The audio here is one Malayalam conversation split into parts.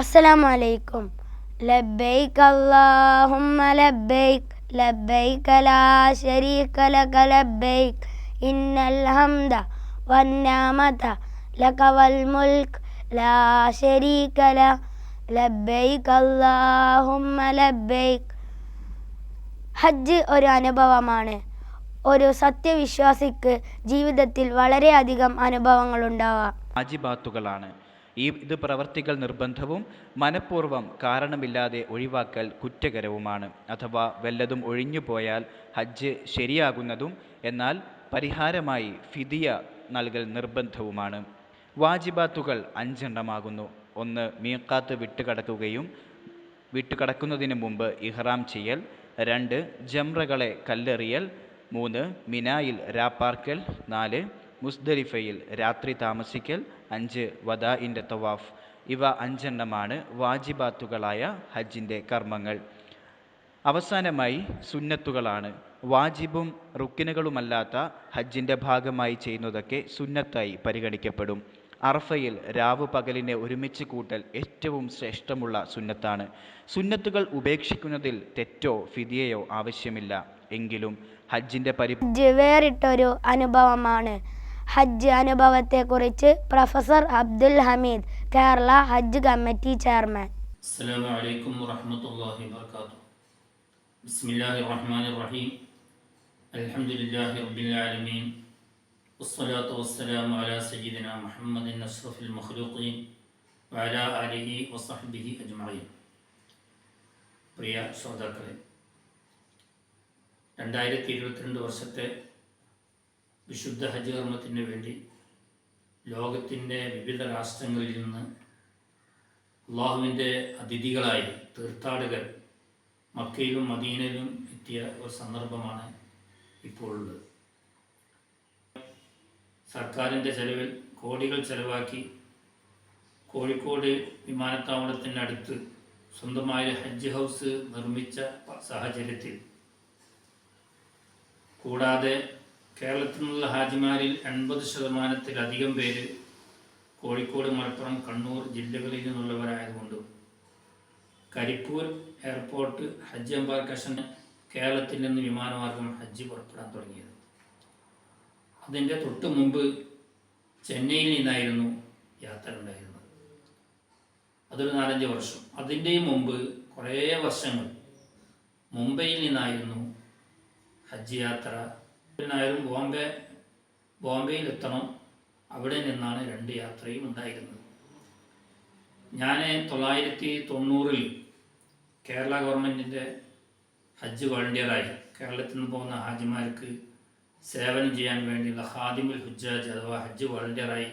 അസ്സലാമു അലൈക്കും ലബൈക് അല്ലാഹുമ്മ ലബൈക് ലബൈക് ലാ ശരീക ലക ലബൈക് ഇന്നൽ ഹംദ വന്നമത ലക വൽ മുൽക്. ലാ ശരീക ല ലബൈക് അല്ലാഹുമ്മ ലബൈക് ഹജ്ജ് ഒരു അനുഭവമാണ്. ഒരു സത്യവിശ്വാസിക്ക് ജീവിതത്തിൽ വളരെയധികം അനുഭവങ്ങൾ ഉണ്ടാവാം വാജിബാത്തുകളാണ് ഈ ഇത് പ്രവർത്തികൾ നിർബന്ധവും മനഃപൂർവം കാരണമില്ലാതെ ഒഴിവാക്കൽ കുറ്റകരവുമാണ്. അഥവാ വല്ലതും ഒഴിഞ്ഞു പോയാൽ ഹജ്ജ് ശരിയാകുന്നതും എന്നാൽ പരിഹാരമായി ഫിദിയ നൽകൽ നിർബന്ധവുമാണ്. വാജിബാത്തുകൾ അഞ്ചെണ്ണമാകുന്നു. ഒന്ന് മീക്കാത്ത് വിട്ടുകടക്കുകയും വിട്ടുകടക്കുന്നതിന് മുമ്പ് ഇഹ്റാം ചെയ്യൽ രണ്ട് ജംറകളെ കല്ലെറിയൽ മൂന്ന് മിനായിൽ രാപ്പാർക്കൽ നാല് മുസ്ദലിഫയിൽ രാത്രി താമസിക്കൽ അഞ്ച് വദാഇന്റെ തവാഫ്. ഇവ അഞ്ചെണ്ണമാണ് വാജിബാത്തുകളായ ഹജ്ജിന്റെ കർമ്മങ്ങൾ. അവസാനമായി സുന്നത്തുകളാണ്. വാജിബും റുക്കിനുകളുമല്ലാത്ത ഹജ്ജിന്റെ ഭാഗമായി ചെയ്യുന്നതൊക്കെ സുന്നത്തായി പരിഗണിക്കപ്പെടും. അർഫയിൽ രാവ് പകലിനെ ഒരുമിച്ച് കൂട്ടൽ ഏറ്റവും ശ്രേഷ്ഠമുള്ള സുന്നത്താണ്. സുന്നത്തുകൾ ഉപേക്ഷിക്കുന്നതിൽ തെറ്റോ ഫിതിയയോ ആവശ്യമില്ല. എങ്കിലും ഹജ്ജിന്റെ പരി വേറിട്ടൊരു അനുഭവമാണ്. ഹജ്ജ് അനുഭവത്തെക്കുറിച്ച് professor Abdul Hameed Kerala Hajj committee chairman. അസ്സലാമു അലൈക്കും വറഹ്മത്തുള്ളാഹി വബറകാതുഹു. ബിസ്മില്ലാഹിർ റഹ്മാനിർ റഹീം. അൽഹംദുലില്ലാഹി റബ്ബിൽ ആലമീൻ. വസ്സലാത്തു വസ്സലാമു അലാ സയ്യിദിന മുഹമ്മദിൻ അഷ്റഫിൽ മഖ്ലൂഖീൻ വഅലാ ആലിഹി വസഹ്ബിഹി അജ്മഈൻ. പ്രിയ ശ്രോതാക്കളെ രണ്ടായിരത്തി ഇരുപത്തിരണ്ട് വർഷത്തെ വിശുദ്ധ ഹജ്ജ് കർമ്മത്തിന് വേണ്ടി ലോകത്തിന്റെ വിവിധ രാഷ്ട്രങ്ങളിൽ നിന്ന് അള്ളാഹുവിന്റെ അതിഥികളായി തീർത്ഥാടകർ മക്കയിലും മദീനയിലും എത്തിയ ഒരു സന്ദർഭമാണ് ഇപ്പോഴുള്ളത്. സർക്കാരിന്റെ ചെലവിൽ കോടികൾ ചെലവാക്കി കോഴിക്കോട് വിമാനത്താവളത്തിന്റെ അടുത്ത് സ്വന്തമായ ഹജ്ജ് ഹൗസ് നിർമ്മിച്ച സാഹചര്യത്തിൽ കൂടാതെ കേരളത്തിൽ നിന്നുള്ള ഹാജിമാരിൽ എൺപത് ശതമാനത്തിലധികം പേര് കോഴിക്കോട് മലപ്പുറം കണ്ണൂർ ജില്ലകളിൽ നിന്നുള്ളവരായതുകൊണ്ടും കരിപ്പൂർ എയർപോർട്ട് ഹജ്ജ് എംബാർക്കേഷൻ കേരളത്തിൽ നിന്ന് വിമാനമാർഗം ഹജ്ജ് പുറപ്പെടാൻ തുടങ്ങിയത്. അതിന്റെ തൊട്ട് മുമ്പ് ചെന്നൈയിൽ നിന്നായിരുന്നു യാത്ര ഉണ്ടായിരുന്നത്. അതൊരു നാലഞ്ച് വർഷം. അതിന്റെയും മുമ്പ് കുറേ വർഷങ്ങൾ മുംബൈയിൽ നിന്നായിരുന്നു ഹജ്ജ് യാത്ര. പിന്നായാലും ബോംബെ ബോംബെയിൽ എത്തണം അവിടെ നിന്നാണ് രണ്ട് യാത്രയും ഉണ്ടായിരുന്നത്. ഞാൻ തൊള്ളായിരത്തി തൊണ്ണൂറിൽ കേരള ഗവൺമെന്റിന്റെ ഹജ്ജ് വളണ്ടിയറായി. കേരളത്തിൽ നിന്ന് പോകുന്ന ഹാജിമാർക്ക് സേവനം ചെയ്യാൻ വേണ്ടിയുള്ള ഹാദിമുൽ ഹുജ്ജാജ് അഥവാ ഹജ്ജ് വളണ്ടിയറായി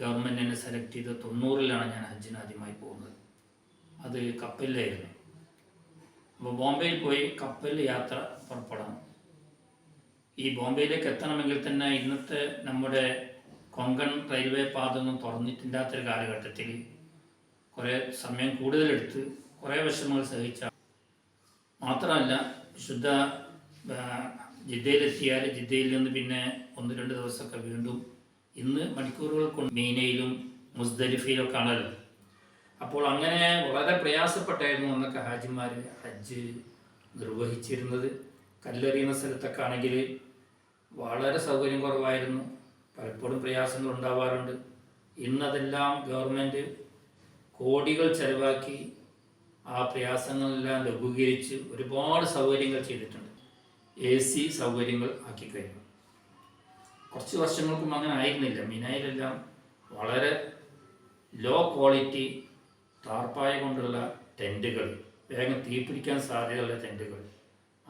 ഗവൺമെന്റിനെ സെലക്ട് ചെയ്ത് തൊണ്ണൂറിലാണ് ഞാൻ ഹജ്ജിന് ആദ്യമായി പോകുന്നത്. അത് കപ്പലിലായിരുന്നു. അപ്പോൾ ബോംബെയിൽ പോയി കപ്പലിൽ യാത്ര പുറപ്പെടണം. ഈ ബോംബെയിലേക്ക് എത്തണമെങ്കിൽ തന്നെ ഇന്നത്തെ നമ്മുടെ കൊങ്കൺ റെയിൽവേ പാത ഒന്നും തുറന്നിട്ടില്ലാത്തൊരു കാലഘട്ടത്തിൽ കുറേ സമയം കൂടുതലെടുത്ത് കുറേ വിഷമങ്ങൾ സഹിച്ച മാത്രമല്ല വിശുദ്ധ ജിദ്ദയിലെത്തിയാൽ ജിദ്ദയിൽ നിന്ന് പിന്നെ ഒന്ന് രണ്ട് ദിവസമൊക്കെ വീണ്ടും ഇന്ന് മണിക്കൂറുകൾ കൊണ്ട് മീനയിലും മുസ്ദലിഫയിലൊക്കെ ആണല്ലോ അപ്പോൾ അങ്ങനെ വളരെ പ്രയാസപ്പെട്ടായിരുന്നു അന്നൊക്കെ ഹാജിമാർ ഹജ്ജ് നിർവഹിച്ചിരുന്നത്. കല്ലെറിയുന്ന സ്ഥലത്തൊക്കെ ആണെങ്കിൽ വളരെ സൗകര്യം കുറവായിരുന്നു. പലപ്പോഴും പ്രയാസങ്ങൾ ഉണ്ടാവാറുണ്ട്. ഇന്നതെല്ലാം ഗവൺമെന്റ് കോടികൾ ചെലവാക്കി ആ പ്രയാസങ്ങളെല്ലാം ലഘൂകരിച്ച് ഒരുപാട് സൗകര്യങ്ങൾ ചെയ്തിട്ടുണ്ട്. എ സി സൗകര്യങ്ങൾ ആക്കി കഴിഞ്ഞു. കുറച്ച് വർഷങ്ങൾക്കും അങ്ങനെ ആയിരുന്നില്ല. മിനായിലെല്ലാം വളരെ ലോ ക്വാളിറ്റി ടാർപ്പായ കൊണ്ടുള്ള ടെന്റുകൾ വേഗം തീപിടിക്കാൻ സാധ്യതയുള്ള ടെന്റുകൾ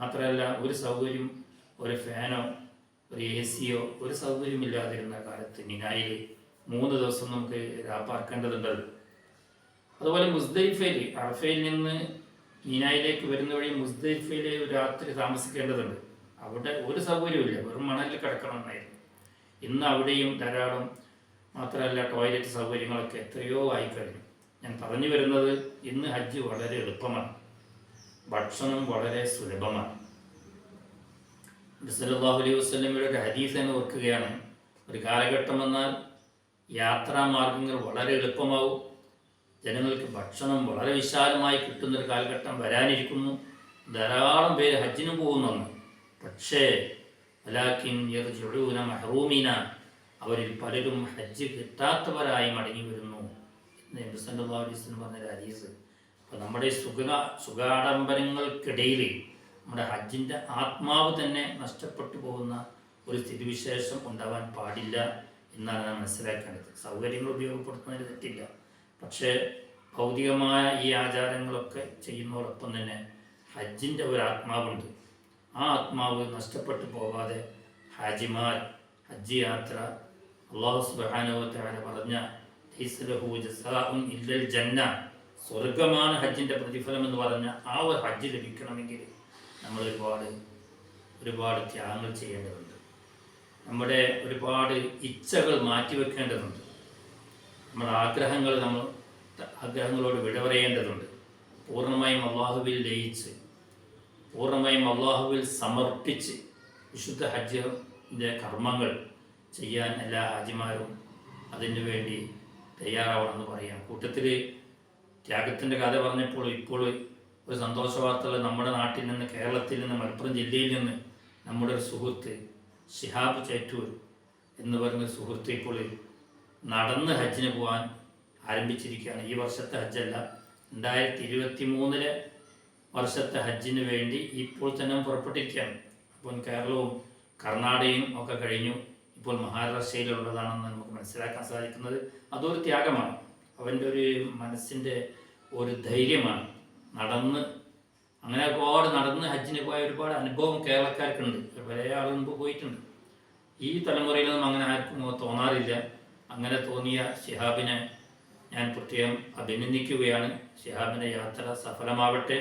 മാത്രമല്ല ഒരു സൗകര്യം ഒരു ഫാനോ ഒരു എ സിയോ ഒരു സൗകര്യമില്ലാതിരുന്ന കാലത്ത് മിനായിൽ മൂന്ന് ദിവസം നമുക്ക് രാപ്പാർക്കേണ്ടതുണ്ടല്ലോ അതുപോലെ മുസ്ദലിഫയിൽ അറഫയിൽ നിന്ന് മീനായിലേക്ക് വരുന്ന വഴി മുസ്ദലിഫയിൽ രാത്രി താമസിക്കേണ്ടതുണ്ട്. അവിടെ ഒരു സൗകര്യമില്ല വെറും മണലിൽ കിടക്കണമെന്നായിരുന്നു ഇന്ന് അവിടെയും ധാരാളം മാത്രമല്ല ടോയ്ലറ്റ് സൗകര്യങ്ങളൊക്കെ എത്രയോ ആയി കഴിഞ്ഞു ഞാൻ പറഞ്ഞു വരുന്നത് ഇന്ന് ഹജ്ജ് വളരെ എളുപ്പമാണ്. ഭക്ഷണം വളരെ സുലഭമാണ്. സല്ലല്ലാഹു അലൈഹി വസ്ലമിയുടെ ഒരു ഹദീസ് എന്ന് ഓർക്കുകയാണ്. ഒരു കാലഘട്ടം വന്നാൽ യാത്രാമാർഗങ്ങൾ വളരെ എളുപ്പമാവും. ജനങ്ങൾക്ക് ഭക്ഷണം വളരെ വിശാലമായി കിട്ടുന്ന ഒരു കാലഘട്ടം വരാനിരിക്കുന്നു. ധാരാളം പേര് ഹജ്ജിന് പോകുന്നുണ്ട്. പക്ഷേ അലാക്കിൻ മഹറൂമീന അവരിൽ പലരും ഹജ്ജ് കിട്ടാത്തവരായി മടങ്ങി വരുന്നു എന്ന് അലൈഹി വസല്ലം പറഞ്ഞ ഹദീസ്. അപ്പോൾ നമ്മുടെ സുഖ സുഖാഡംബരങ്ങൾക്കിടയിൽ നമ്മുടെ ഹജ്ജിന്റെ ആത്മാവ് തന്നെ നഷ്ടപ്പെട്ടു പോകുന്ന ഒരു സ്ഥിതിവിശേഷം ഉണ്ടാവാൻ പാടില്ല എന്നാണ് നാം മനസ്സിലാക്കേണ്ടത്. സൗകര്യങ്ങൾ ഉപയോഗപ്പെടുത്തുന്നതിന് തെറ്റില്ല. പക്ഷേ ഭൗതികമായ ഈ ആചാരങ്ങളൊക്കെ ചെയ്യുന്നതോടൊപ്പം തന്നെ ഹജ്ജിന്റെ ഒരു ആത്മാവുണ്ട്. ആ ആത്മാവ് നഷ്ടപ്പെട്ടു പോകാതെ ഹാജിമാർ ഹജ്ജ് യാത്ര അള്ളാഹു സുബാനുവത്താല പറഞ്ഞ "ലൈസ ലഹു ജസാഉൻ ഇല്ലൽ ജന്ന സ്വർഗമാണ് ഹജ്ജിന്റെ പ്രതിഫലം എന്ന് പറഞ്ഞ ആ ഒരു ഹജ്ജ് ലഭിക്കണമെങ്കിൽ നമ്മൾ ഒരുപാട് ഒരുപാട് ത്യാഗങ്ങൾ ചെയ്യേണ്ടതുണ്ട്. നമ്മുടെ ഒരുപാട് ഇച്ഛകൾ മാറ്റിവെക്കേണ്ടതുണ്ട്. നമ്മുടെ ആഗ്രഹങ്ങൾ നമ്മൾ ആഗ്രഹങ്ങളോട് വിട പറയേണ്ടതുണ്ട് പൂർണമായും അള്ളാഹുവിൽ ലയിച്ച് പൂർണമായും അള്ളാഹുവിൽ സമർപ്പിച്ച് വിശുദ്ധ ഹജ്ജിന്റെ കർമ്മങ്ങൾ ചെയ്യാൻ എല്ലാ ഹാജിമാരും അതിനു വേണ്ടി തയ്യാറാവണമെന്ന് പറയാം. കൂട്ടത്തിൽ ത്യാഗത്തിന്റെ കഥ പറഞ്ഞപ്പോൾ ഇപ്പോൾ ഒരു സന്തോഷ വാർത്തകൾ നമ്മുടെ നാട്ടിൽ നിന്ന് കേരളത്തിൽ നിന്ന് മലപ്പുറം ജില്ലയിൽ നിന്ന് നമ്മുടെ ഒരു സുഹൃത്ത് ഷിഹാബ് ചേറ്റൂർ എന്ന് പറഞ്ഞ സുഹൃത്ത് നടന്ന് ഹജ്ജിന് പോകാൻ ആരംഭിച്ചിരിക്കുകയാണ്. ഈ വർഷത്തെ ഹജ്ജല്ല. രണ്ടായിരത്തി ഇരുപത്തി മൂന്നിലെ വർഷത്തെ ഹജ്ജിന് വേണ്ടി ഇപ്പോൾ തന്നെ പുറപ്പെട്ടിരിക്കുകയാണ്. അപ്പോൾ കേരളവും കർണാടകയും ഒക്കെ കഴിഞ്ഞു. ഇപ്പോൾ മഹാരാഷ്ട്രയിലുള്ളതാണെന്ന് നമുക്ക് മനസ്സിലാക്കാൻ സാധിക്കുന്നത്. അതൊരു ത്യാഗമാണ്. അവന്റെ ഒരു മനസ്സിന്റെ ഒരു ധൈര്യമാണ്. നടന്ന് അങ്ങനെ ഒരുപാട് നടന്ന് ഹജ്ജിന് പോയ ഒരുപാട് അനുഭവം കേരളക്കാർക്കുണ്ട്. പല ആളുകൾ മുമ്പ് പോയിട്ടുണ്ട്. ഈ തലമുറയിലൊന്നും അങ്ങനെ ആർക്കും തോന്നാറില്ല. അങ്ങനെ തോന്നിയ ഷിഹാബിനെ ഞാൻ പ്രത്യേകം അഭിനന്ദിക്കുകയാണ്. ഷിഹാബിന്റെ യാത്ര സഫലമാവട്ടെ.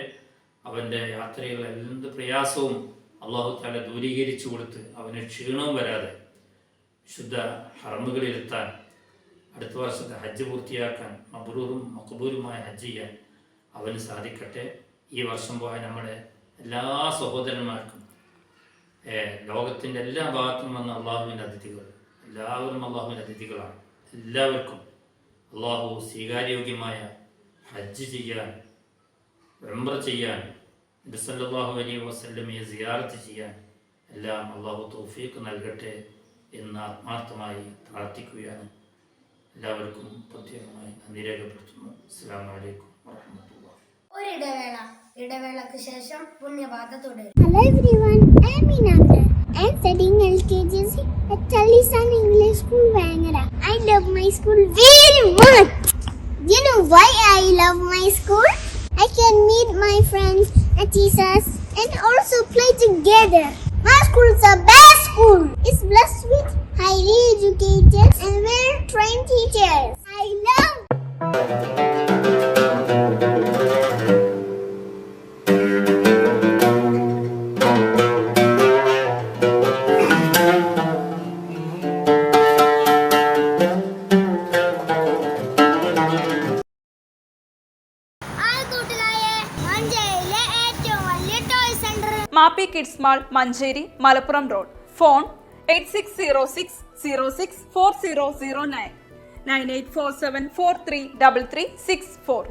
അവന്റെ യാത്രയിൽ എന്ത് പ്രയാസവും അള്ളാഹു താല ദൂരീകരിച്ചു കൊടുത്ത് അവന് ക്ഷീണവും വരാതെ ശുദ്ധ ഹറമുകളിലെത്താൻ അടുത്ത വർഷത്തെ ഹജ്ജ് പൂർത്തിയാക്കാൻ മബ്രൂറും മക്ബൂരുമായ ഹജ്ജ് ചെയ്യാൻ അവന് സാധിക്കട്ടെ. ഈ വർഷം പോയ നമ്മുടെ എല്ലാ സഹോദരന്മാർക്കും ലോകത്തിന്റെ എല്ലാ ഭാഗത്തും വന്ന അള്ളാഹുവിന്റെ അതിഥികൾ എല്ലാവരും അള്ളാഹുവിന്റെ അതിഥികളാണ്. എല്ലാവർക്കും അള്ളാഹു സ്വീകാര്യോഗ്യമായ ഹജ്ജ് ചെയ്യാൻ വെമ്പ്ര ചെയ്യാൻ ബിസല്ലാഹു അലൈഹി വസല്ലമയെ സിയാറത്ത് ചെയ്യാൻ എല്ലാം അള്ളാഹു തൗഫീഖ് നൽകട്ടെ എന്ന് ആത്മാർത്ഥമായി പ്രാർത്ഥിക്കുകയാണ്. എല്ലാവർക്കും പ്രത്യേകമായി നന്ദി രേഖപ്പെടുത്തുന്നു. അസ്സാം വലൈക്കും വാഹമത്തുള്ള ഒരിടവേള ഇടവേളക്ക് ശേഷം പുണ്യപാത തുടരും Hello everyone, I'm Minanda. I'm studying LKGC at Talisan English School, Vangara. I love my school very much. You know why I love my school? I can meet my friends and teachers and also play together. My school is the best school. It's blessed with highly educated and well-trained teachers. I love മാപ്പി kids mall Manjeri Malappuram road. Phone eight six zero six zero six four zero zero nine. Nine eight four seven four three double three six four.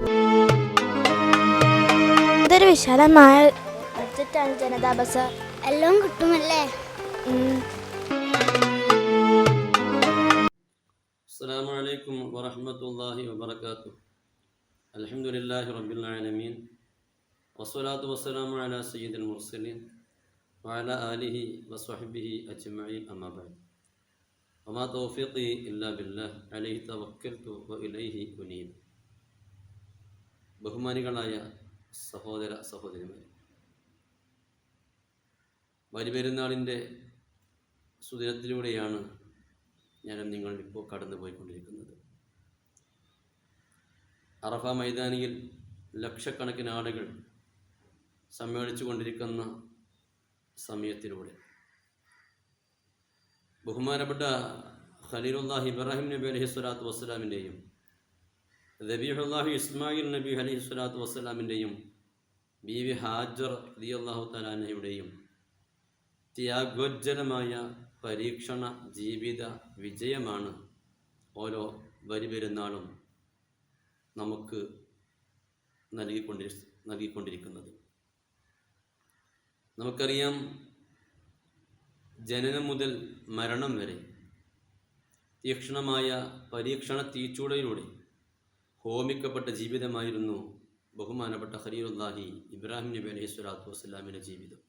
വിശാലമായ ബഡ്ജറ്റാണ് ജനതാ എല്ലാം കിട്ടുമല്ലേ? അസ്സാം വലൈക്കും വാഹമത്തല്ലാഹി വാബർക്കാത്തു അലഹമുല്ലാഹി വസ്വലാത്തു വസ്സലാമു അല സയ്യിദുൽ മുർസലിൻ വഅല ആലിഹി വസ്വഹബിഹി അജ്മഈ അമ്മാബാദ് അമാ തൗഫീഖി ഇല്ലാ ബില്ലാഹ് അലൈഹി തവക്കൽതു വ ഇലൈഹി ഉനീബ്. ബഹുമാനികളായ സഹോദര സഹോദരിമാരെ വരിപെരുന്നാളിന്റെ സുദിനത്തിലൂടെയാണ് ഞാൻ നിങ്ങൾ ഇപ്പോൾ കടന്നു പോയിക്കൊണ്ടിരിക്കുന്നത് അറഫ മൈതാനിയിൽ ലക്ഷക്കണക്കിന് ആളുകൾ സമ്മേളിച്ചു കൊണ്ടിരിക്കുന്ന സമയത്തിലൂടെ. ബഹുമാനപ്പെട്ട ഖലീലുല്ലാഹി ഇബ്രാഹിം നബി അലഹി സ്വലാത്തു വസ്സലാമിന്റെയും ദബീഹുല്ലാഹി ഇസ്മായിൽ നബി അലഹി സ്വലാത്തു വസ്സലാമിന്റെയും ബി വി ഹാജർ അലി അള്ളാഹു തലാനയുടെയും ത്യാഗോജ്ജലമായ പരീക്ഷണ ജീവിത വിജയമാണ് ഓരോ വരി നമുക്ക് നൽകിക്കൊണ്ടി നൽകിക്കൊണ്ടിരിക്കുന്നത്. നമുക്കറിയാം ജനനം മുതൽ മരണം വരെ തീക്ഷണമായ പരീക്ഷണ തീച്ചൂടയിലൂടെ ഹോമിക്കപ്പെട്ട ജീവിതമായിരുന്നു ബഹുമാനപ്പെട്ട ഹരീറുല്ലാഹി ഇബ്രാഹിം നബി അലൈഹി സ്വലാത്തു വസ്സലാമിന്റെ ജീവിതം.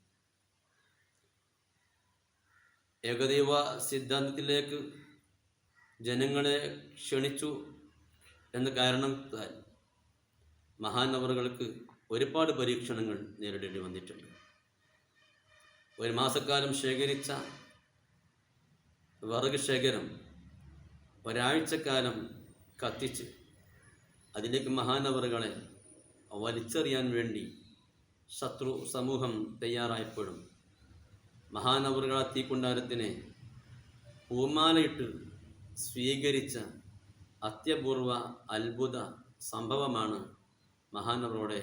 ഏകദൈവ സിദ്ധാന്തത്തിലേക്ക് ജനങ്ങളെ ക്ഷണിച്ചു എന്ന കാരണത്താൽ മഹാനവറുകൾക്ക് ഒരുപാട് പരീക്ഷണങ്ങൾ നേരിടേണ്ടി വന്നിട്ടുണ്ട്. ഒരു മാസക്കാലം ശേഖരിച്ച വിറക് ശേഖരം ഒരാഴ്ചക്കാലം കത്തിച്ച് അതിലേക്ക് മഹാനവറുകളെ വലിച്ചെറിയാൻ വേണ്ടി ശത്രു സമൂഹം തയ്യാറായപ്പോഴും മഹാനവറുകളെ തീക്കുണ്ടാരത്തിനെ പൂമാലയിട്ട് സ്വീകരിച്ച അത്യപൂർവ അത്ഭുത സംഭവമാണ് മഹാനവറുടെ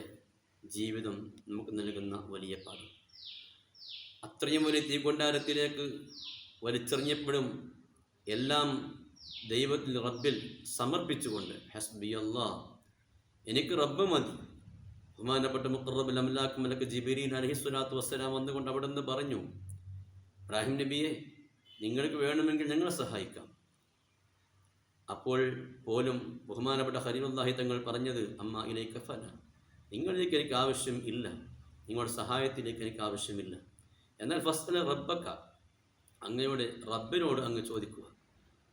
ജീവിതം നമുക്ക് നൽകുന്ന വലിയ പാഠം. അത്രയും വലിയ തീകൊണ്ടാരത്തിലേക്ക് വലിച്ചെറിഞ്ഞപ്പോഴും എല്ലാം ദൈവത്തിൽ റബ്ബിൽ സമർപ്പിച്ചുകൊണ്ട്. ഹസ്ബി അല്ലാ എനിക്ക് റബ്ബ് മതി. ബഹുമാനപ്പെട്ട മുഖറബിൽ അമലാഖ് മലക്ക് ജിബിരീൻ അലഹി സ്വലാത്തു വസ്സലാം വന്നുകൊണ്ട് അവിടെ നിന്ന് പറഞ്ഞു ഇബ്രാഹിം നബിയെ നിങ്ങൾക്ക് വേണമെങ്കിൽ ഞങ്ങളെ സഹായിക്കാം. അപ്പോൾ പോലും ബഹുമാനപ്പെട്ട ഹരിമല്ലാഹി തങ്ങൾ പറഞ്ഞത് അമ്മ ഇലേക്ക് ഫല നിങ്ങളിലേക്ക് എനിക്ക് ആവശ്യം ഇല്ല. നിങ്ങളുടെ സഹായത്തിലേക്ക് എനിക്ക് ആവശ്യമില്ല. എന്നാൽ ഫസ്റ്റ് റബ്ബക്ക അങ്ങയുടെ റബ്ബിനോട് അങ്ങ് ചോദിക്കുക.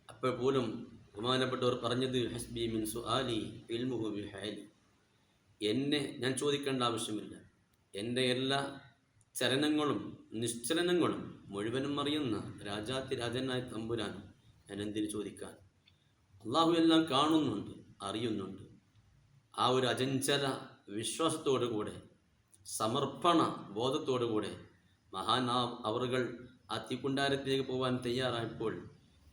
അപ്പോൾ പോലും ബഹുമാനപ്പെട്ടവർ പറഞ്ഞത് ഹസ്ബി മിൻ സുആലി ഇൽമുഹു ബി ഹാലി. എന്നെ ഞാൻ ചോദിക്കേണ്ട ആവശ്യമില്ല. എന്റെ എല്ലാ ചലനങ്ങളും നിശ്ചലനങ്ങളും മുഴുവനും അറിയുന്ന രാജാതി രാജനായ തമ്പുരാൻ ഞാൻ എന്തിനു ചോദിക്കാൻ? അള്ളാഹു എല്ലാം കാണുന്നുണ്ട് അറിയുന്നുണ്ട്. ആ ഒരു അജഞ്ചല വിശ്വാസത്തോടു കൂടെ സമർപ്പണ ബോധത്തോടു കൂടെ മഹാനാ അവറുകൾ ആ തീക്കുണ്ടാരത്തിലേക്ക് പോകാൻ തയ്യാറായപ്പോൾ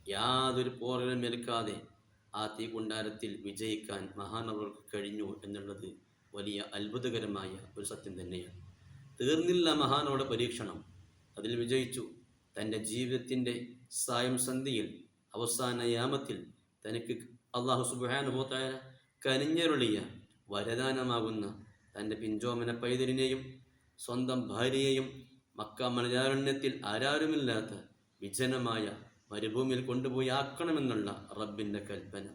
യാതൊരു പോറലും ഏൽക്കാതെ ആ തീക്കുണ്ടാരത്തിൽ വിജയിക്കാൻ മഹാനവർക്ക് കഴിഞ്ഞു എന്നുള്ളത് വലിയ അത്ഭുതകരമായ ഒരു സത്യം തന്നെയാണ്. തീർന്നില്ല മഹാനോടെ പരീക്ഷണം. അതിൽ വിജയിച്ചു. തന്റെ ജീവിതത്തിന്റെ സായം സന്ധിയിൽ അവസാന യാമത്തിൽ തനിക്ക് അള്ളാഹു സുബാനുഭവത്തായ കനിഞ്ഞരുളിയ വരദാനമാകുന്ന തന്റെ പിഞ്ചോമന പൈതലിനെയും സ്വന്തം ഭാര്യയെയും മക്ക മലയാരണ്യത്തിൽ ആരാരുമില്ലാത്ത വിജനമായ മരുഭൂമിയിൽ കൊണ്ടുപോയി ആക്കണമെന്നുള്ള റബ്ബിന്റെ കൽപ്പന.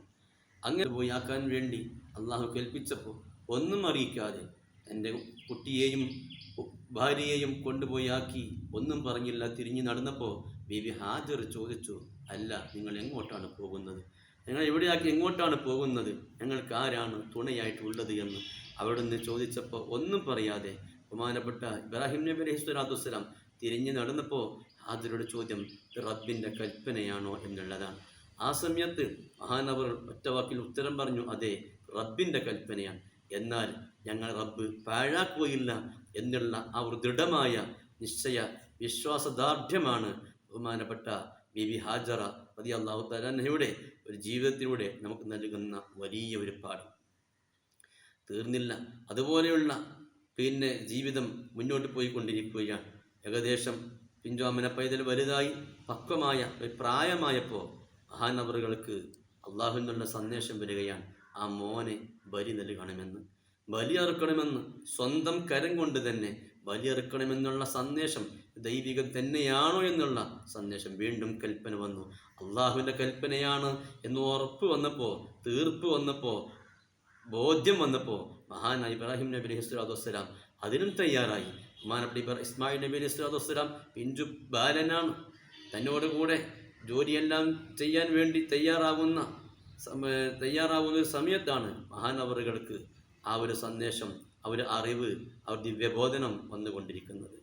അങ്ങനെ പോയി ആക്കാൻ വേണ്ടി അള്ളാഹു കൽപ്പിച്ചപ്പോൾ ഒന്നും അറിയിക്കാതെ എന്റെ കുട്ടിയെയും ഭാര്യയെയും കൊണ്ടുപോയി ആക്കി ഒന്നും പറഞ്ഞില്ല. തിരിഞ്ഞു നടന്നപ്പോൾ ബീബി ഹാജർ ചോദിച്ചു അല്ല നിങ്ങൾ എങ്ങോട്ടാണ് പോകുന്നത്? ഞങ്ങൾ എവിടെയാക്കി എങ്ങോട്ടാണ് പോകുന്നത്? ഞങ്ങൾക്ക് ആരാണ് തുണയായിട്ടുള്ളത് എന്ന്? അവിടുന്ന് ചോദിച്ചപ്പോൾ ഒന്നും പറയാതെ ബഹുമാനപ്പെട്ട ഇബ്രാഹിം നബി അലൈഹി സ്വലാത്തു തിരിഞ്ഞു നടന്നപ്പോൾ ഹാജരുടെ ചോദ്യം റബ്ബിന്റെ കൽപ്പനയാണോ എന്നുള്ളതാണ്. ആ സമയത്ത് മഹാനവർ ഒറ്റവാക്കിൽ ഉത്തരം പറഞ്ഞു അതെ റബ്ബിന്റെ കൽപ്പനയാണ്. എന്നാൽ ഞങ്ങൾ റബ്ബ് പാഴാക്കുകയില്ല എന്നുള്ള ആ ഒരു ദൃഢമായ നിശ്ചയ വിശ്വാസദാർഢ്യമാണ് ബഹുമാനപ്പെട്ട ബി വി ഹാജറ പതി അള്ളാഹു തലാനയുടെ ഒരു ജീവിതത്തിലൂടെ നമുക്ക് നൽകുന്ന വലിയ ഒരു പാഠം. തീർന്നില്ല. അതുപോലെയുള്ള പിന്നെ ജീവിതം മുന്നോട്ട് പോയിക്കൊണ്ടിരിക്കുകയാണ്. ഏകദേശം പിഞ്ചോമന പൈതൽ വലുതായി പക്വമായ പ്രായമായപ്പോൾ മഹാനവറുകൾക്ക് അള്ളാഹുവിനുള്ള സന്ദേശം വരികയാണ്. ആ മോനെ ബലി നൽകണമെന്ന് ബലിയറുക്കണമെന്ന് സ്വന്തം കരം കൊണ്ട് തന്നെ ബലിയറുക്കണമെന്നുള്ള സന്ദേശം ദൈവികം തന്നെയാണോ എന്നുള്ള സന്ദേശം വീണ്ടും കൽപ്പന വന്നു. അള്ളാഹുവിന്റെ കൽപ്പനയാണ് എന്ന് ഉറപ്പ് വന്നപ്പോൾ തീർപ്പ് വന്നപ്പോൾ ബോധ്യം വന്നപ്പോൾ മഹാനായ ഇബ്രാഹിം നബി അലൈഹി സ്വലാത്തു വസ്സലാം അതിനും തയ്യാറായി. ബഹുമാനപ്പെട്ട ഇബ്രാ ഇസ്മായിൽ നബി അലൈഹി സ്വലാത്തു വസ്സലാം പിഞ്ചു ബാലനാണ്. തന്നോട് കൂടെ ജോലിയെല്ലാം ചെയ്യാൻ വേണ്ടി തയ്യാറാവുന്ന തയ്യാറാവുന്ന ഒരു സമയത്താണ് മഹാനവറുകൾക്ക് ആ ഒരു സന്ദേശം ഒരു അറിവ് അവർ ദിവ്യബോധനം വന്നുകൊണ്ടിരിക്കുന്നത്.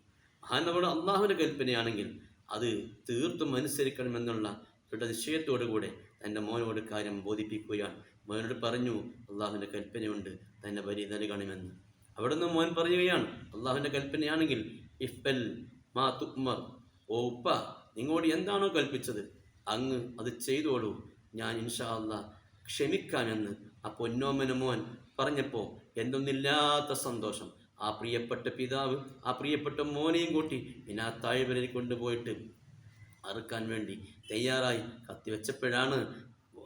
മഹാനവർ അള്ളാഹുവിന്റെ കൽപ്പനയാണെങ്കിൽ അത് തീർത്തും അനുസരിക്കണമെന്നുള്ള ദൃഢനിശ്ചയത്തോടു കൂടെ തന്റെ മോനോട് കാര്യം ബോധിപ്പിക്കുകയാണ്. മോനോട് പറഞ്ഞു അള്ളാഹുവിന്റെ കൽപ്പനയുണ്ട് തന്നെ ബലി നൽകണമെന്ന് അവിടെ നിന്ന് മോൻ പറയുകയാണ് അള്ളാഹുവിന്റെ കൽപ്പനയാണെങ്കിൽ ഇഫ്ബൽ മാ തുക്മർ ഓ ഉപ്പ നിങ്ങളോട് എന്താണോ കൽപ്പിച്ചത്? അങ്ങ് അത് ചെയ്തോളൂ. ഞാൻ ഇൻഷാ അള്ളാ ക്ഷമിക്കാമെന്ന് ആ പൊന്നോമന മോൻ പറഞ്ഞപ്പോൾ എന്തൊന്നില്ലാത്ത സന്തോഷം. ആ പ്രിയപ്പെട്ട പിതാവ് ആ പ്രിയപ്പെട്ട മോനെയും കൂട്ടി പിന്നെ ആ താഴ്വരയിൽ കൊണ്ടുപോയിട്ട് അറുക്കാൻ വേണ്ടി തയ്യാറായി കത്തിവെച്ചപ്പോഴാണ്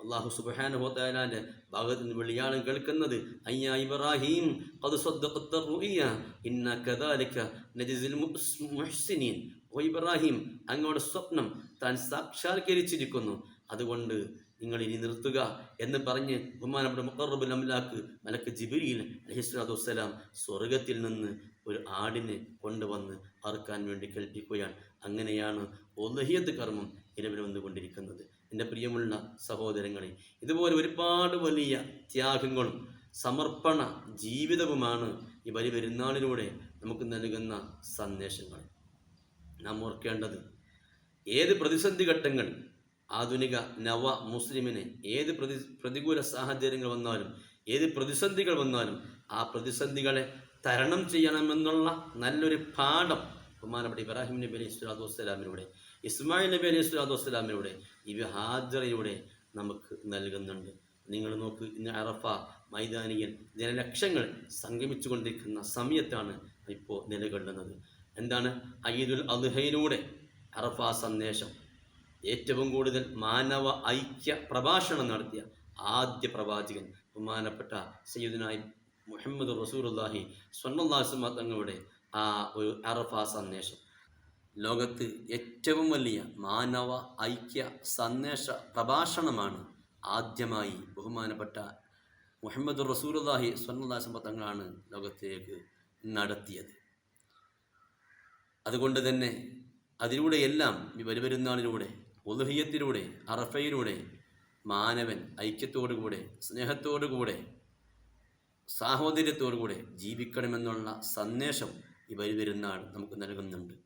അള്ളാഹു സുബാനുഹോത്താലാന്റെ ഭാഗത്ത് നിന്ന് വെളിയാളം കേൾക്കുന്നത് അയ്യാ ഇബ്രാഹിം ഓ ഇബ്രാഹിം അങ്ങയുടെ സ്വപ്നം താൻ സാക്ഷാത്കരിച്ചിരിക്കുന്നു. അതുകൊണ്ട് നിങ്ങൾ ഇനി നിർത്തുക എന്ന് പറഞ്ഞ് ബഹുമാനപ്പെട്ട മുഖറബുൽ അംലാക്ക് മലക്ക് ജിബിരിയിൽ അലഹിസ്ലാത്തു വസ്സലാം സ്വർഗത്തിൽ നിന്ന് ഒരു ആടിനെ കൊണ്ടുവന്ന് അറുക്കാൻ വേണ്ടി കൽപ്പിക്കുകയാണ്. അങ്ങനെയാണ് ഒലഹിയത്ത് കർമ്മം നിലവിൽ വന്നുകൊണ്ടിരിക്കുന്നത്. എന്റെ പ്രിയമുള്ള സഹോദരങ്ങളെ ഇതുപോലെ ഒരുപാട് വലിയ ത്യാഗങ്ങളും സമർപ്പണ ജീവിതവുമാണ് ഈ വലിയ പെരുന്നാളിലൂടെ നമുക്ക് നൽകുന്ന സന്ദേശങ്ങൾ. നാം ഓർക്കേണ്ടത് ഏത് പ്രതിസന്ധി ഘട്ടങ്ങൾ ആധുനിക നവ മുസ്ലിമിനെ ഏത് പ്രതി പ്രതികൂല സാഹചര്യങ്ങൾ വന്നാലും ഏത് പ്രതിസന്ധികൾ വന്നാലും ആ പ്രതിസന്ധികളെ തരണം ചെയ്യണമെന്നുള്ള നല്ലൊരു പാഠം ബഹുമാനപ്പെട്ട ഇബ്രാഹിം നബി അലൈഹി സ്വലാത്തു വസ്സലാമിലൂടെ ഇസ്മായിൽ നബി അലൈഹി സ്വലാത്തു വസ്സലാമിലൂടെ ഇവ ഹാജറിലൂടെ നമുക്ക് നൽകുന്നുണ്ട്. നിങ്ങൾ നോക്ക് ഇന്ന് അറഫ മൈതാനിയിൽ ജനലക്ഷങ്ങൾ സംഗമിച്ചു കൊണ്ടിരിക്കുന്ന സമയത്താണ് ഇപ്പോൾ നിലകൊള്ളുന്നത്. എന്താണ്? അയ്യദുൽ അദ്ഹയിലൂടെ അറഫ സന്ദേശം. ഏറ്റവും കൂടുതൽ മാനവ ഐക്യ പ്രഭാഷണം നടത്തിയ ആദ്യ പ്രവാചകൻ ബഹുമാനപ്പെട്ട സയ്യിദുനായി മുഹമ്മദ് റസൂർ അള്ളാഹി സ്വന്നല്ലാസ്മ തങ്ങളുടെ ആ ഒരു അറഫ സന്ദേശം. ലോകത്ത് ഏറ്റവും വലിയ മാനവ ഐക്യ സന്ദേശ പ്രഭാഷണമാണ് ആദ്യമായി ബഹുമാനപ്പെട്ട മുഹമ്മദ് റസൂർദാഹി സ്വന്നല്ലാസ്മ തങ്ങളാണ് ലോകത്തേക്ക് നടത്തിയത്. അതുകൊണ്ട് തന്നെ അതിലൂടെയെല്ലാം ഈ വരുപെരുന്നാളിലൂടെ ഉലഹിയത്തിലൂടെ അറഫയിലൂടെ മാനവൻ ഐക്യത്തോടുകൂടെ സ്നേഹത്തോടുകൂടെ സാഹോദര്യത്തോടുകൂടെ ജീവിക്കണമെന്നുള്ള സന്ദേശം ഈ വരുപെരുന്നാൾ നമുക്ക് നൽകുന്നുണ്ട്.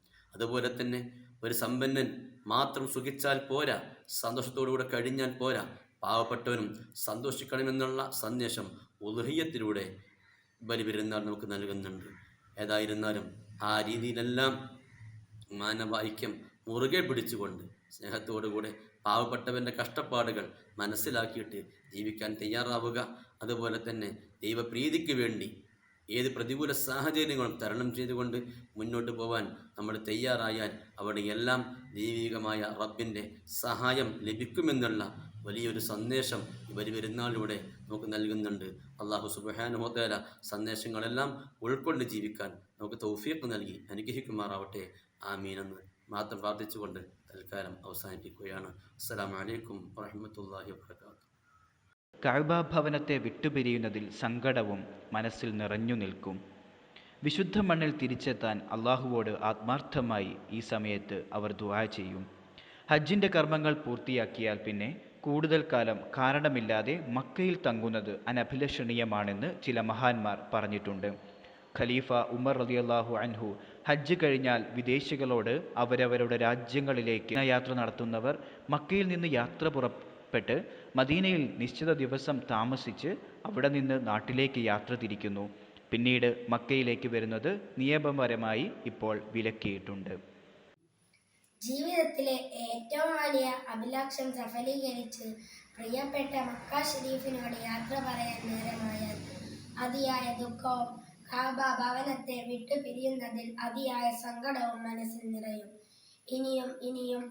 അതുപോലെ തന്നെ ഒരു സമ്പന്നൻ മാത്രം സുഖിച്ചാൽ പോരാ സന്തോഷത്തോടുകൂടെ കഴിഞ്ഞാൽ പോരാ. പാവപ്പെട്ടവനും സന്തോഷിക്കണമെന്നുള്ള സന്ദേശം ഉലഹിയത്തിലൂടെ ബലിപെരുന്നാൾ നമുക്ക് നൽകുന്നുണ്ട്. ഏതായിരുന്നാലും ആ രീതിയിലെല്ലാം മാനവാഹിക്യം മുറുകെ പിടിച്ചുകൊണ്ട് സ്നേഹത്തോടുകൂടെ പാവപ്പെട്ടവന്റെ കഷ്ടപ്പാടുകൾ മനസ്സിലാക്കിയിട്ട് ജീവിക്കാൻ തയ്യാറാവുക. അതുപോലെ തന്നെ ദൈവപ്രീതിക്ക് വേണ്ടി ഏത് പ്രതികൂല സാഹചര്യങ്ങളും തരണം ചെയ്തുകൊണ്ട് മുന്നോട്ട് പോവാൻ നമ്മൾ തയ്യാറായാൽ അവിടെയെല്ലാം ദൈവികമായ റബ്ബിന്റെ സഹായം ലഭിക്കുമെന്നുള്ള വലിയൊരു സന്ദേശം ഇവർ പെരുന്നാളിലൂടെ നമുക്ക് നൽകുന്നുണ്ട്. അള്ളാഹു സുബാനുഹോത്തേല സന്ദേശങ്ങളെല്ലാം ഉൾക്കൊണ്ട് ജീവിക്കാൻ നമുക്ക് തൗഫീഖ് നൽകി അനുഗ്രഹിക്കുമാറാവട്ടെ. ആമീനെന്ന് മാത്രം പ്രാർത്ഥിച്ചുകൊണ്ട് തൽക്കാലം അവസാനിപ്പിക്കുകയാണ്. അസ്സാം വലൈക്കും വറഹ്മത്തുള്ളാഹി വാബർക്കാത്തു കഅബ ഭവനത്തെ വിട്ടുപിരിയുന്നതിൽ സങ്കടവും മനസ്സിൽ നിറഞ്ഞു നിൽക്കും. വിശുദ്ധ മണ്ണിൽ തിരിച്ചെത്താൻ അള്ളാഹുവോട് ആത്മാർത്ഥമായി ഈ സമയത്ത് അവർ ദുആ ചെയ്യും. ഹജ്ജിന്റെ കർമ്മങ്ങൾ പൂർത്തിയാക്കിയാൽ പിന്നെ കൂടുതൽ കാലം കാരണമില്ലാതെ മക്കയിൽ തങ്ങുന്നത് അനഭിലഷണീയമാണെന്ന് ചില മഹാന്മാർ പറഞ്ഞിട്ടുണ്ട്. ഖലീഫ ഉമർ റളിയല്ലാഹു അൻഹു ഹജ്ജ് കഴിഞ്ഞാൽ വിദേശികളോട് അവരവരുടെ രാജ്യങ്ങളിലേക്ക് യാത്ര നടത്തുന്നവർ മക്കയിൽ നിന്ന് യാത്ര പുറപ്പെട്ട് മദീനയിൽ നിശ്ചിത ദിവസം താമസിച്ച് അവിടെ നിന്ന് നാട്ടിലേക്ക് യാത്ര തിരിക്കുന്നു. പിന്നീട് മക്കയിലേക്ക് വരുന്നത് നിയമപരമായി ഇപ്പോൾ വിലക്കിയിട്ടുണ്ട്. ജീവിതത്തിലെ ഏറ്റവും വലിയ അഭിലാഷം സഫലീകരിച്ച് പ്രിയപ്പെട്ട മക്ക ഷരീഫിനോട് യാത്ര പറയാൻ നേരമായ അതിയായ ദുഃഖവും കാബ ഭവനത്തെ വിട്ടു പിരിയുന്നതിൽ അതിയായ സങ്കടവും മനസ്സിൽ നിറയും. ഇനിയും ഇനിയും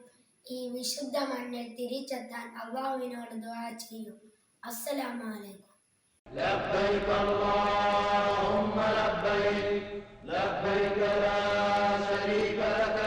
ഈ വിശുദ്ധ മണ്ണിൽ തിരിച്ചെത്താൻ അള്ളാഹുവിനോട് ദുആ ചെയ്യും അസ്സലാമു അലൈക്കും لا شريك لك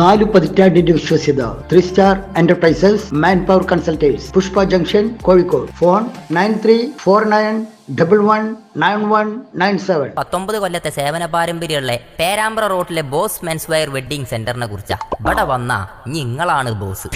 നാലു പതിറ്റാണ്ടിന്റെ വിശ്വസ്യത. Three star enterprises man power consultants Pushpa junction Kozhikode. Phone nine three four nine double one nine one nine seven പത്തൊമ്പത് കൊല്ലത്തെ സേവന പാരമ്പര്യമുള്ള Perambra road Boss men's wear wedding സെന്ററിനെ കുറിച്ചാ. ഇവിടെ വന്ന നിങ്ങളാണ് ബോസ്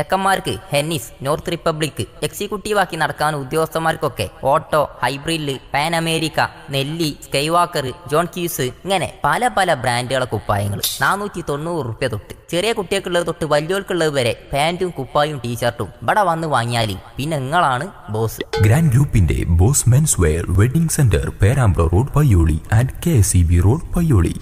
ചെക്കന്മാർക്ക് ഹെന്നിസ് നോർത്ത് റിപ്പബ്ലിക് എക്സിക്യൂട്ടീവാക്കി നടക്കാൻ ഉദ്യോഗസ്ഥന്മാർക്കൊക്കെ auto hybrid pan America Nelly Skywalker John quiz ഇങ്ങനെ പല പല ബ്രാൻഡുകളെ കുപ്പായങ്ങൾ. നാനൂറ്റി തൊണ്ണൂറ് റുപ്യ തൊട്ട്. ചെറിയ കുട്ടികൾക്കുള്ളത് തൊട്ട് വലിയവർക്കുള്ളത് വരെ പാന്റും കുപ്പായും ടീഷർട്ടും ഇവിടെ വന്ന് വാങ്ങിയാൽ പിന്നെ നിങ്ങളാണ് ബോസ്. ഗ്രാൻഡ് ഗ്രൂപ്പിന്റെ boss men's wear wedding centre Perambra road Payyoli and K road Payyoli.